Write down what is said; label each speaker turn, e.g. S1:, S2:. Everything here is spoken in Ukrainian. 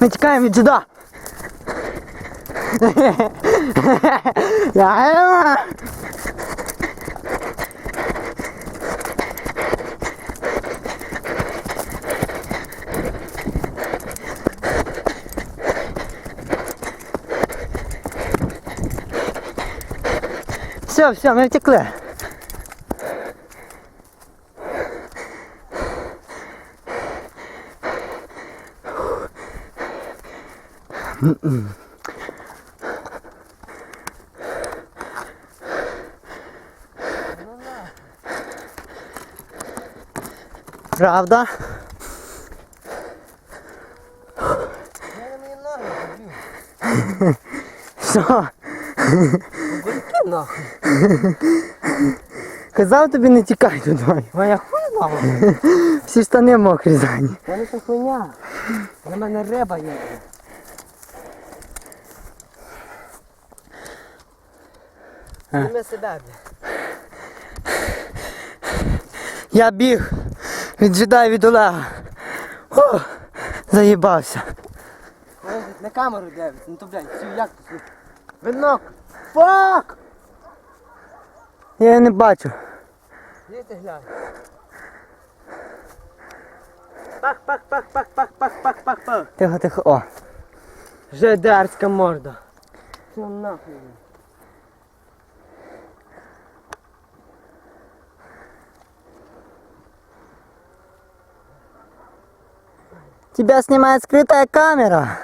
S1: Ми тікаємо від джеда. Я- Все, все, ми втекли. Правда? Що?
S2: Нахуй?
S1: Казав тобі не тікай туди.
S2: А я хуй нахуй.
S1: Всі штани мокрі здані.
S2: Та не це хуйня. На мене риба є. Зніми себе.
S1: Я біг від джеда від Олега. О, заїбався.
S2: На камеру дивиться, ну то блядь, цю як тут? Винок! Фак!
S1: Я її не бачу.
S2: Де ти глянь? Пах, пах, пах, пах, пах, пах, пах, пах, пах.
S1: Тихо, тихо. О.
S2: Жедарська морда. Що нахуй?
S1: Тебя снимает скрытая камера.